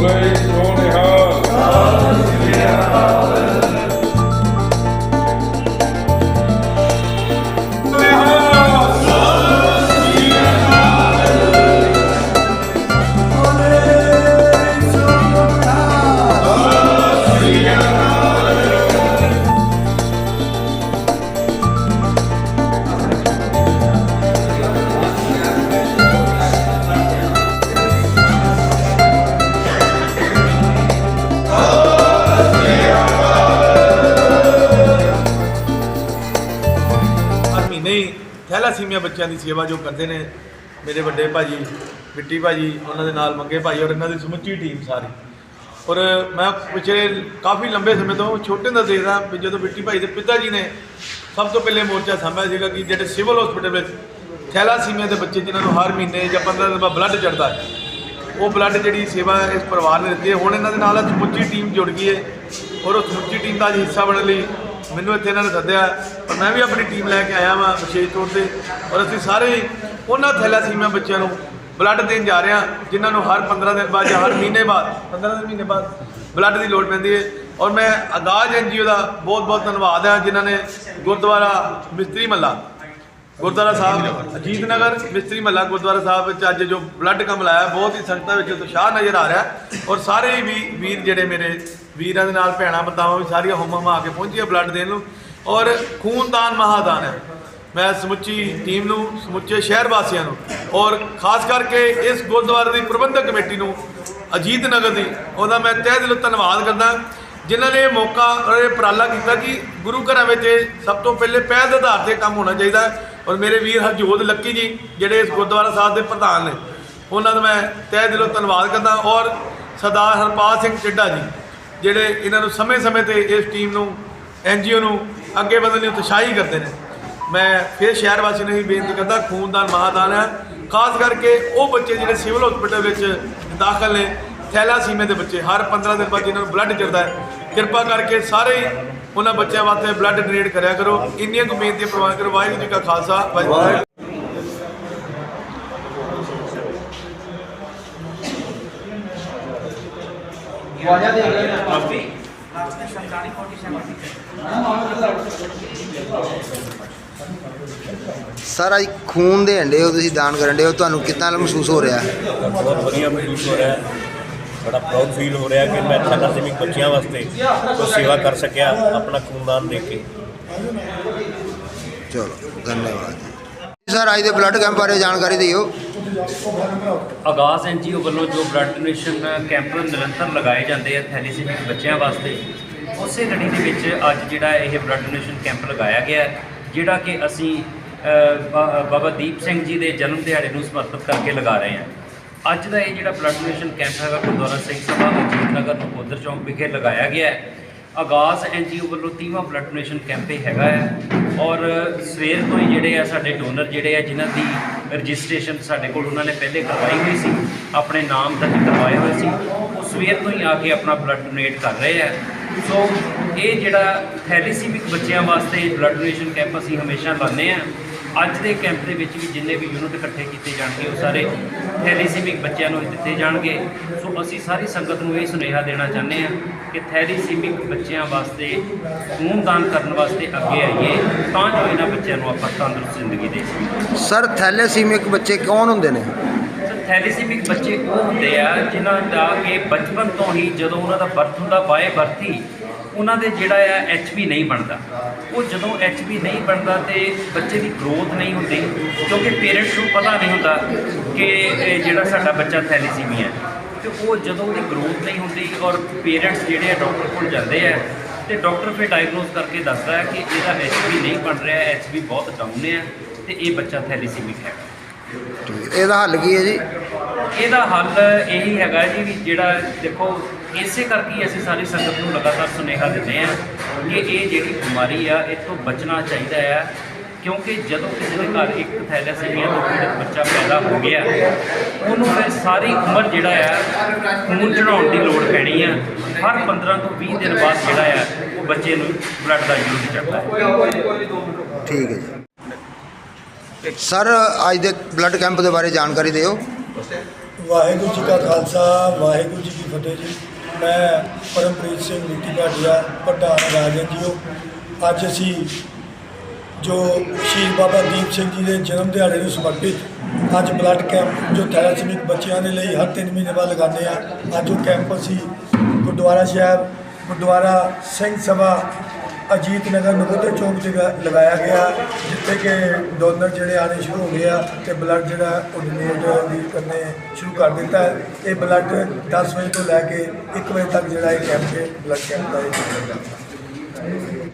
play. Thalassaemia ਬੱਚਿਆਂ ਦੀ ਸੇਵਾ ਜੋ ਕਰਦੇ ਨੇ, ਮੇਰੇ ਵੱਡੇ ਭਾਜੀ, ਮਿੱਟੀ ਭਾਜੀ, ਉਹਨਾਂ ਦੇ ਨਾਲ ਮੰਗੇ ਭਾਈ ਔਰ ਇਹਨਾਂ ਦੀ ਸਮੁੱਚੀ ਟੀਮ ਸਾਰੀ। ਔਰ ਮੈਂ ਪਿਛਲੇ ਕਾਫੀ ਲੰਬੇ ਸਮੇਂ ਤੋਂ ਛੋਟੇ ਹੁੰਦਾ ਦੇਖਦਾ ਵੀ ਜਦੋਂ ਮਿੱਟੀ ਭਾਈ ਦੇ ਪਿਤਾ ਜੀ ਨੇ ਸਭ ਤੋਂ ਪਹਿਲੇ ਮੋਰਚਾ ਸਾਂਭਿਆ ਸੀਗਾ ਕਿ ਜਿਹੜੇ ਸਿਵਲ ਹਸਪੀਟਲ ਵਿੱਚ ਥੈਲਾਸੀਮੀਆ ਦੇ ਬੱਚੇ ਜਿਨ੍ਹਾਂ ਨੂੰ ਹਰ ਮਹੀਨੇ ਜਾਂ 15 ਦਿਨ ਬਾਅਦ ਬਲੱਡ ਚੜਦਾ ਹੈ, ਉਹ ਬਲੱਡ ਜਿਹੜੀ ਸੇਵਾ ਇਸ ਪਰਿਵਾਰ ਨੇ ਦਿੱਤੀ ਹੈ। ਹੁਣ ਇਹਨਾਂ ਦੇ ਨਾਲ ਸਮੁੱਚੀ ਟੀਮ ਜੁੜ ਗਈ ਹੈ ਔਰ ਉਹ ਸਮੁੱਚੀ ਟੀਮ ਦਾ ਅੱਜ ਹਿੱਸਾ ਬਣਨ ਲਈ ਮੈਨੂੰ ਇੱਥੇ ਇਹਨਾਂ ਨੇ ਸੱਦਿਆ ਔਰ ਮੈਂ ਵੀ ਆਪਣੀ ਟੀਮ ਲੈ ਕੇ ਆਇਆ ਵਾਂ ਵਿਸ਼ੇਸ਼ ਤੌਰ ਤੇ, ਔਰ ਅਸੀਂ ਸਾਰੇ ਹੀ ਉਹਨਾਂ ਥੈਲਾਸੀਮੀਆ ਬੱਚਿਆਂ ਨੂੰ ਬਲੱਡ ਦੇਣ ਜਾ ਰਹੇ ਹਾਂ, ਜਿਨ੍ਹਾਂ ਨੂੰ ਹਰ 15 ਦਿਨ ਬਾਅਦ ਜਾਂ ਹਰ ਮਹੀਨੇ ਬਾਅਦ 15 ਦਿਨ ਮਹੀਨੇ ਬਾਅਦ ਬਲੱਡ ਦੀ ਲੋੜ ਪੈਂਦੀ ਹੈ। ਔਰ ਮੈਂ ਆਗਾਜ਼ ਐਨਜੀਓ ਦਾ ਬਹੁਤ ਬਹੁਤ ਧੰਨਵਾਦ ਹੈ, ਜਿਨ੍ਹਾਂ ਨੇ ਗੁਰਦੁਆਰਾ ਮਿਸਤਰੀ ਮੱਲਾ, ਗੁਰਦੁਆਰਾ ਸਾਹਿਬ ਅਜੀਤ ਨਗਰ ਮਿਸਤਰੀ ਮਹੱਲਾ ਗੁਰਦੁਆਰਾ ਸਾਹਿਬ ਵਿੱਚ ਅੱਜ ਜੋ ਬਲੱਡ ਕੰਮ ਲਾਇਆ, ਬਹੁਤ ਹੀ ਸੰਗਤਾਂ ਵਿੱਚ ਉਤਸ਼ਾਹ ਨਜ਼ਰ ਆ ਰਿਹਾ ਔਰ ਸਾਰੇ ਹੀ ਵੀ ਵੀਰ ਜਿਹੜੇ ਮੇਰੇ ਵੀਰਾਂ ਦੇ ਨਾਲ ਭੈਣਾਂ ਬਤਾਵਾਂ ਵੀ ਸਾਰੀਆਂ ਹੁਮ ਹੁਮਾ ਕੇ ਪਹੁੰਚੀਆਂ ਬਲੱਡ ਦੇਣ ਨੂੰ। ਔਰ ਖੂਨਦਾਨ ਮਹਾਦਾਨ ਹੈ। ਮੈਂ ਸਮੁੱਚੀ ਟੀਮ ਨੂੰ, ਸਮੁੱਚੇ ਸ਼ਹਿਰ ਵਾਸੀਆਂ ਨੂੰ ਔਰ ਖਾਸ ਕਰਕੇ ਇਸ ਗੁਰਦੁਆਰੇ ਦੀ ਪ੍ਰਬੰਧਕ ਕਮੇਟੀ ਨੂੰ, ਅਜੀਤ ਨਗਰ ਦੀ, ਉਹਦਾ ਮੈਂ ਤਹਿ ਦਿਲੋਂ ਧੰਨਵਾਦ ਕਰਦਾ। ਜਿਨ੍ਹਾਂ ਨੇ ਮੌਕਾ ਔਰ ਇਹ ਉਪਰਾਲਾ ਕੀਤਾ ਕਿ ਗੁਰੂ ਘਰਾਂ ਵਿੱਚ ਇਹ ਸਭ ਤੋਂ ਪਹਿਲੇ ਪਹਿਲ ਦੇ ਆਧਾਰ ਤੇ ਕੰਮ ਹੋਣਾ ਚਾਹੀਦਾ ਔਰ ਮੇਰੇ ਵੀਰ ਹਰਜੋਤ ਲੱਕੀ ਜੀ, ਜਿਹੜੇ ਇਸ ਗੁਰਦੁਆਰਾ ਸਾਹਿਬ ਦੇ ਪ੍ਰਧਾਨ ਨੇ, ਉਹਨਾਂ ਦਾ ਮੈਂ ਤਹਿ ਦਿਲੋਂ ਧੰਨਵਾਦ ਕਰਦਾ। ਔਰ ਸਰਦਾਰ ਹਰਪਾਲ ਸਿੰਘ ਚੱਡਾ ਜੀ ਜਿਹੜੇ ਇਹਨਾਂ ਨੂੰ ਸਮੇਂ-ਸਮੇਂ ਤੇ ਇਸ ਟੀਮ ਨੂੰ ਐਨਜੀਓ ਨੂੰ ਅੱਗੇ ਵਧਣ ਲਈ ਉਤਸ਼ਾਹੀ ਕਰਦੇ ਨੇ। ਮੈਂ ਫਿਰ ਸ਼ਹਿਰ ਵਾਸੀ ਨੂੰ ਹੀ ਬੇਨਤੀ ਕਰਦਾ, ਖੂਨਦਾਨ ਮਹਾਦਾਨ ਹੈ। ਖਾਸ ਕਰਕੇ ਉਹ ਬੱਚੇ ਜਿਹੜੇ ਸਿਵਲ ਹਸਪੀਟਲ ਵਿੱਚ ਦਾਖਲ ਨੇ ਥੈਲਾਸੀਮੇ ਦੇ ਬੱਚੇ। ਹਰ 15 ਦਿਨ ਬਾਅਦ ਜਿਨ੍ਹਾਂ ਨੂੰ ਬਲੱਡ ਚੜਦਾ ਹੈ, ਕਿਰਪਾ ਕਰਕੇ ਸਾਰੇ ਹੀ ਉਹਨਾਂ ਬੱਚਿਆਂ ਵਾਸਤੇ ਬਲੱਡ ਡੋਨੇਟ ਕਰਿਆ ਕਰੋ। ਇੰਨੀਆਂ ਕੁ ਬੇਨਤੀਆਂ ਪ੍ਰਵਾਨ ਕਰੋ। ਵਾਹਿਗੁਰੂ ਜੀ ਕਾ ਖਾਲਸਾ, ਵਾਹਿਗੁਰੂ ਜੀ ਕੀ ਫਤਿਹ। ਸਰ ਅੱਜ ਖੂਨ ਦੇ ਹੰਡੇ ਹੋ ਤੁਸੀਂ ਦਾਨ ਕਰਨ ਦੇ ਹੋ। ਤੁਹਾਨੂੰ ਕਿੰਨਾ ਮਹਿਸੂਸ ਹੋ ਰਿਹਾ? ਬਹੁਤ ਵਧੀਆ ਮਹਿਸੂਸ ਹੋ ਰਿਹਾ। ਬੜਾ ਪ੍ਰਾਊਡ ਫੀਲ ਹੋ ਰਿਹਾ ਕਿ ਮੈਂ ਥੈਲਾਸੀਮਿਕ ਬੱਚਿਆਂ ਵਾਸਤੇ ਕੋਈ ਸੇਵਾ ਕਰ ਸਕਿਆ ਆਪਣਾ ਖੂਨਦਾਨ ਦੇ ਕੇ। ਚਲੋ ਧੰਨਵਾਦ। ਜੀ ਸਰ ਅੱਜ ਦੇ ਬਲੱਡ ਕੈਂਪ ਬਾਰੇ ਜਾਣਕਾਰੀ ਦਿਓ। ਆਗਾਜ਼ ਐਨਜੀਓ ਵੱਲੋਂ ਜੋ ਬਲੱਡ ਡੋਨੇਸ਼ਨ ਕੈਂਪ ਨਿਰੰਤਰ ਲਗਾਏ ਜਾਂਦੇ ਆ ਥੈਲੇਸੀਮਿਕ ਬੱਚਿਆਂ ਵਾਸਤੇ ਉਸੇ ਲੜੀ ਦੇ ਵਿੱਚ ਅੱਜ ਜਿਹੜਾ ਇਹ ਬਲੱਡ ਡੋਨੇਸ਼ਨ ਕੈਂਪ ਲਗਾਇਆ ਗਿਆ ਜਿਹੜਾ ਕਿ ਅਸੀਂ ਅ, ਬਾਬਾ ਦੀਪ ਸਿੰਘ ਜੀ ਦੇ ਜਨਮ ਦਿਹਾੜੇ ਨੂੰ ਸਮਰਪਿਤ ਕਰਕੇ ਲਗਾ ਰਹੇ ਹਾਂ। ਅੱਜ ਦਾ ਇਹ ਜਿਹੜਾ ਬਲੱਡ ਡੋਨੇਸ਼ਨ ਕੈਂਪ ਹੈਗਾ ਗੁਰਦੁਆਰਾ ਸਿੰਘ ਸਭਾ ਅਜੀਤ ਨਗਰ ਨਕੋਦਰ ਚੌਂਕ ਵਿਖੇ ਲਗਾਇਆ ਗਿਆ ਹੈ। ਆਗਾਜ਼ ਐਨਜੀਓ ਵੱਲੋਂ 30ਵਾਂ ਬਲੱਡ ਡੋਨੇਸ਼ਨ ਕੈਂਪ ਇਹ ਹੈਗਾ ਹੈ। ਔਰ ਸਵੇਰ ਤੋਂ ਹੀ ਜਿਹੜੇ ਆ ਸਾਡੇ ਡੋਨਰ ਜਿਹੜੇ ਆ, ਜਿਨ੍ਹਾਂ ਦੀ ਰਜਿਸਟ੍ਰੇਸ਼ਨ ਸਾਡੇ ਕੋਲ ਉਹਨਾਂ ਨੇ ਪਹਿਲੇ ਕਰਵਾਈ ਹੋਈ ਸੀ, ਆਪਣੇ ਨਾਮ ਦਰਜ ਕਰਵਾਏ ਹੋਏ ਸੀ, ਉਹ ਸਵੇਰ ਤੋਂ ਹੀ ਆ ਕੇ ਆਪਣਾ ਬਲੱਡ ਡੋਨੇਟ ਕਰ ਰਹੇ ਆ। ਸੋ ਇਹ ਜਿਹੜਾ ਥੈਲੀਸੀਮਿਕ ਬੱਚਿਆਂ ਵਾਸਤੇ ਬਲੱਡ ਡੋਨੇਸ਼ਨ ਕੈਂਪ ਅਸੀਂ ਹਮੇਸ਼ਾ ਲਾਉਂਦੇ ਆ ਅੱਜ ਦੇ ਕੈਂਪ ਦੇ ਵਿੱਚ ਵੀ ਜਿੰਨੇ ਵੀ ਯੂਨਿਟ ਇਕੱਠੇ ਕੀਤੇ ਜਾਣਗੇ ਉਹ ਸਾਰੇ ਥੈਲੀਸੀਮਿਕ ਬੱਚਿਆਂ ਨੂੰ ਦਿੱਤੇ ਜਾਣਗੇ। ਸੋ ਅਸੀਂ ਸਾਰੀ ਸੰਗਤ ਨੂੰ ਇਹ ਸੁਨੇਹਾ ਦੇਣਾ ਚਾਹੁੰਦੇ ਹਾਂ ਕਿ ਥੈਲੀਸੀਮਿਕ ਬੱਚਿਆਂ ਵਾਸਤੇ ਖੂਨਦਾਨ ਕਰਨ ਵਾਸਤੇ ਅੱਗੇ ਆਈਏ ਤਾਂ ਜੋ ਇਹਨਾਂ ਬੱਚਿਆਂ ਨੂੰ ਆਪਾਂ ਤੰਦਰੁਸਤ ਜ਼ਿੰਦਗੀ ਦੇ ਸਕੀਏ। ਸਰ ਥੈਲੇਸੀਮਿਕ ਬੱਚੇ ਕੌਣ ਹੁੰਦੇ ਨੇ? ਸਰ ਥੈਲੀਸੀਮਿਕ ਬੱਚੇ ਉਹ ਹੁੰਦੇ ਆ ਜਿਨ੍ਹਾਂ ਦਾ ਕਿ ਬਚਪਨ ਤੋਂ ਹੀ ਜਦੋਂ ਉਹਨਾਂ ਦਾ ਬਰਥ ਹੁੰਦਾ ਬਾਏ ਬਰਥ ਹੀ ਉਹਨਾਂ ਦੇ ਜਿਹੜਾ ਆ ਐਚਪੀ ਨਹੀਂ ਬਣਦਾ। ਉਹ ਜਦੋਂ ਐਚਪੀ ਨਹੀਂ ਬਣਦਾ ਤੇ ਬੱਚੇ ਦੀ ਗਰੋਥ ਨਹੀਂ ਹੁੰਦੀ ਕਿਉਂਕਿ ਪੇਰੈਂਟਸ ਨੂੰ ਪਤਾ ਨਹੀਂ ਹੁੰਦਾ ਕਿ ਇਹ ਜਿਹੜਾ ਸਾਡਾ ਬੱਚਾ ਥੈਲੀਸੀਮੀਆ ਹੈ। ਤੇ ਉਹ ਜਦੋਂ ਉਹਦੀ ਗਰੋਥ ਨਹੀਂ ਹੁੰਦੀ ਔਰ ਪੇਰੈਂਟਸ ਜਿਹੜੇ ਆ ਡਾਕਟਰ ਕੋਲ ਜਾਂਦੇ ਆ ਤੇ ਡਾਕਟਰ ਫਿਰ ਡਾਇਗਨੋਸ ਕਰਕੇ ਦੱਸਦਾ ਹੈ ਕਿ ਇਹਦਾ ਐਚਪੀ ਨਹੀਂ ਬਣ ਰਿਹਾ ਐਚਪੀ ਬਹੁਤ ਡਾਊਨ ਹੈ ਤੇ ਇਹ ਬੱਚਾ ਥੈਲੀਸੀਮਿਕ ਹੈ। ਇਹਦਾ ਹੱਲ ਕੀ ਹੈ ਜੀ? ਇਹਦਾ ਹੱਲ ਇਹੀ ਹੈਗਾ ਜੀ ਵੀ ਜਿਹੜਾ ਦੇਖੋ ਇਸੇ ਕਰਕੇ ਅਸੀਂ ਸਾਰੀ ਸੰਗਤ ਨੂੰ ਲਗਾਤਾਰ ਸੁਨੇਹਾ ਦਿੰਦੇ ਆ ਕਿ ਇਹ ਜਿਹੜੀ ਬਿਮਾਰੀ ਆ ਇਹ ਤੋਂ ਬਚਣਾ ਚਾਹੀਦਾ ਆ ਕਿਉਂਕਿ ਜਦੋਂ ਕਿਸੇ ਦੇ ਘਰ ਇੱਕ ਥੈਲੇਸੀਮੀਆ ਤੋਂ ਪੀੜਤ ਬੱਚਾ ਪੈਦਾ ਹੋ ਗਿਆ ਉਹਨੂੰ ਫਿਰ ਸਾਰੀ ਉਮਰ ਜਿਹੜਾ ਆ ਖੂਨ ਚੜਾਉਣ ਦੀ ਲੋੜ ਪੈਣੀ ਆ। ਹਰ 15 ਤੋਂ 20 ਦਿਨ ਬਾਅਦ ਜਿਹੜਾ ਆ ਉਹ ਬੱਚੇ ਨੂੰ ਬਲੱਡ ਦਾ ਯੂਨਿਟ ਚੜਦਾ ਹੈ। ਠੀਕ ਹੈ ਜੀ। ਸਰ ਅੱਜ ਦੇ ਬਲੱਡ ਕੈਂਪ ਦੇ ਬਾਰੇ ਜਾਣਕਾਰੀ ਦਿਓ। ਵਾਹਿਗੁਰੂ ਜੀ ਕਾ ਖਾਲਸਾ ਵਾਹਿਗੁਰੂ ਜੀ ਕੀ ਫਤਿਹ ਜੀ। ਮੈਂ ਪਰਮਪ੍ਰੀਤ ਸਿੰਘ ਮਿੱਟੀ ਭਾਟੀਆ ਪ੍ਰਧਾਨ ਰਾਜਨ ਜੀਓ। ਅੱਜ ਅਸੀਂ ਜੋ ਸ਼ਹੀਦ ਬਾਬਾ ਦੀਪ ਸਿੰਘ ਜੀ ਦੇ ਜਨਮ ਦਿਹਾੜੇ ਨੂੰ ਸਮਰਪਿਤ ਅੱਜ ਬਲੱਡ ਕੈਂਪ ਜੋ ਥੈਲੇਸੀਮਿਕ ਬੱਚਿਆਂ ਦੇ ਲਈ ਹਰ 3 ਮਹੀਨੇ ਬਾਅਦ ਲਗਾਉਂਦੇ ਆ ਅੱਜ ਉਹ ਕੈਂਪ ਅਸੀਂ ਗੁਰਦੁਆਰਾ ਸਾਹਿਬ, ਗੁਰਦੁਆਰਾ ਸਿੰਘ ਸਭਾ ਅਜੀਤ ਨਗਰ ਨਕੋਦਰ ਚੌਂਕ 'ਚ ਲਗਾਇਆ ਗਿਆ, ਜਿੱਥੇ ਕਿ ਡੋਨਰ ਜਿਹੜੇ ਆਣੇ ਸ਼ੁਰੂ ਹੋ ਗਏ ਆ ਤੇ ਬਲੱਡ ਜਿਹੜਾ ਉਹ ਡੋਨੇਟ ਵੀ ਕਰਨੇ ਸ਼ੁਰੂ ਕਰ ਦਿੱਤਾ ਹੈ। ਇਹ ਬਲੱਡ 10 ਵਜੇ ਤੋਂ ਲੈ ਕੇ 1 ਵਜੇ ਤੱਕ ਜਿਹੜਾ ਇਹ ਕੈਂਪ ਹੈ ਬਲੱਡ ਕੈਂਪ ਦਾ ਇਹ ਚੱਲੇਗਾ